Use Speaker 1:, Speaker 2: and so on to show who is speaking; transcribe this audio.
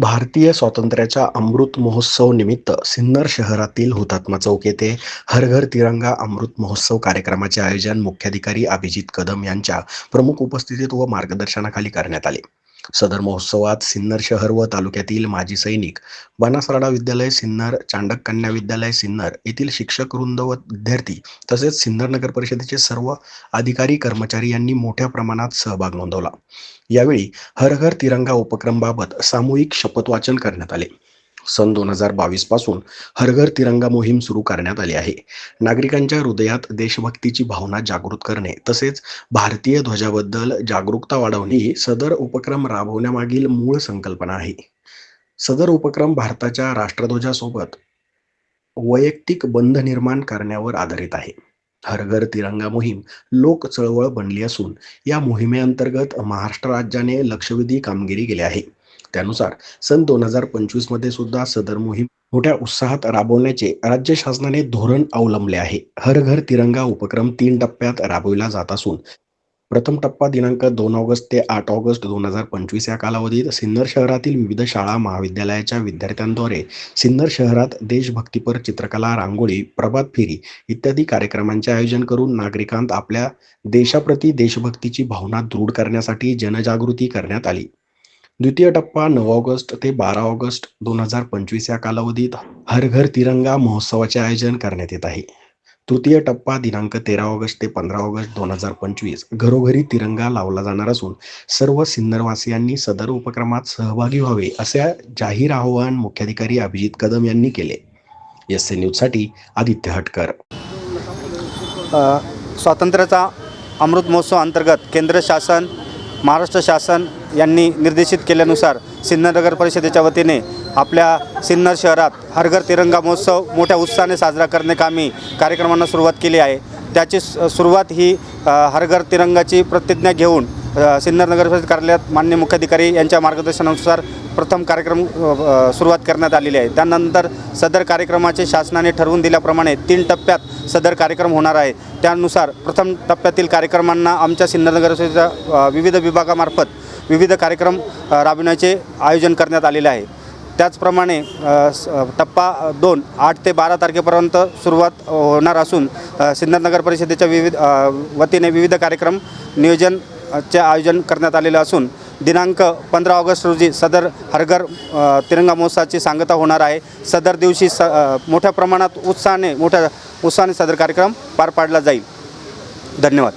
Speaker 1: भारतीय स्वातंत्र्याच्या अमृत महोत्सव निमित्त सिन्नर शहरातील हुतात्मा चौक येथे हर घर तिरंगा अमृत महोत्सव कार्यक्रमाचे आयोजन मुख्याधिकारी अभिजित कदम यांच्या प्रमुख उपस्थितीत व मार्गदर्शनाखाली करण्यात आले. सदर महोत्सवात सिन्नर शहर व तालुक्यातील माजी सैनिक बनासराडा विद्यालय सिन्नर चांडक कन्या विद्यालय सिन्नर येथील शिक्षक वृंद व विद्यार्थी तसेच सिन्नर नगर परिषदेचे सर्व अधिकारी कर्मचारी यांनी मोठ्या प्रमाणात सहभाग नोंदवला. यावेळी हर घर तिरंगा उपक्रमाबाबत सामूहिक शपथवाचन करण्यात आले. सन दोन हजार बावीसपासून हरघर तिरंगा मोहीम सुरू करण्यात आली आहे. नागरिकांच्या हृदयात देशभक्तीची भावना जागृत करणे तसेच भारतीय ध्वजाबद्दल जागरूकता वाढवणे ही सदर उपक्रम राबवण्यामागील मूळ संकल्पना आहे. सदर उपक्रम भारताच्या राष्ट्रध्वजासोबत वैयक्तिक बंध निर्माण करण्यावर आधारित आहे. हरघर तिरंगा मोहीम लोक चळवळ बनली असून या मोहिमेअंतर्गत महाराष्ट्र राज्याने लक्षवेधी कामगिरी केली आहे. त्यानुसार सन दोन हजार पंचवीसमध्ये सुद्धा सदर मोहीम मोठ्या उत्साहात राबवण्याचे राज्य शासनाने धोरण अवलंबले आहे. हर घर तिरंगा उपक्रम तीन टप्प्यात राबविला जात असून प्रथम टप्पा दिनांक दोन ऑगस्ट ते आठ ऑगस्ट दोन हजार पंचवीस या कालावधीत सिन्नर शहरातील विविध शाळा महाविद्यालयाच्या विद्यार्थ्यांद्वारे सिन्नर शहरात देशभक्तीपर चित्रकला रांगोळी प्रभात फेरी इत्यादी कार्यक्रमांचे आयोजन करून नागरिकांत आपल्या देशाप्रती देशभक्तीची भावना दृढ करण्यासाठी जनजागृती करण्यात आली. द्वितीय टप्पा नऊ ऑगस्ट ते बारा ऑगस्ट दोन हजार पंचवीस या कालावधीत हर घर तिरंगा महोत्सवाचे आयोजन करण्यात येत आहे. तृतीय टप्पा दिनांक तेरा ऑगस्ट ते पंधरा ऑगस्ट दोन हजार पंचवीस. घरोघरी तिरंगा लावला जाणार असून सर्व सिन्नरवासियांनी सदर उपक्रमात सहभागी व्हावे असे जाहीर आवाहन मुख्याधिकारी अभिजित कदम यांनी केले. एस ए न्यूजसाठी आदित्य हटकर.
Speaker 2: स्वातंत्र्याचा अमृत महोत्सव अंतर्गत केंद्र शासन महाराष्ट्र शासन यांनी निर्देशित केल्यानुसार सिन्नर नगर परिषदेच्या वतीने आपल्या सिन्नर शहरात हरघर तिरंगा महोत्सव मोठ्या उत्साहाने साजरा करण्याकामी कार्यक्रमांना सुरुवात केली आहे. त्याची सुरुवात ही हरघर तिरंगाची प्रतिज्ञा घेऊन सिन्नर नगरपरिषद कार्यालयात मान्य मुख्याधिकारी यांच्या मार्गदर्शनानुसार प्रथम कार्यक्रम सुरुवात करण्यात आलेली आहे. त्यानंतर सदर कार्यक्रमाचे शासनाने ठरवून दिल्याप्रमाणे तीन टप्प्यात सदर कार्यक्रम होणार आहे. त्यानुसार प्रथम टप्प्यातील कार्यक्रमांना आमच्या सिन्नर नगरपरिषदेच्या विविध विभागामार्फत विविध कार्यक्रम राबविण्याचे आयोजन करण्यात आलेले आहे. त्याचप्रमाणे टप्पा दोन आठ ते बारा तारखेपर्यंत सुरुवात होणार असून सिन्नर नगर परिषदेच्या विविध वतीने विविध कार्यक्रम नियोजन चे आयोजन करण्यात आलेलं असून दिनांक पंधरा ऑगस्ट रोजी सदर हरघर तिरंगा महोत्सवाची सांगता होणार आहे. सदर दिवशी स मोठ्या प्रमाणात उत्साहाने मोठ्या उत्साहाने सदर कार्यक्रम पार पाडला जाईल. धन्यवाद.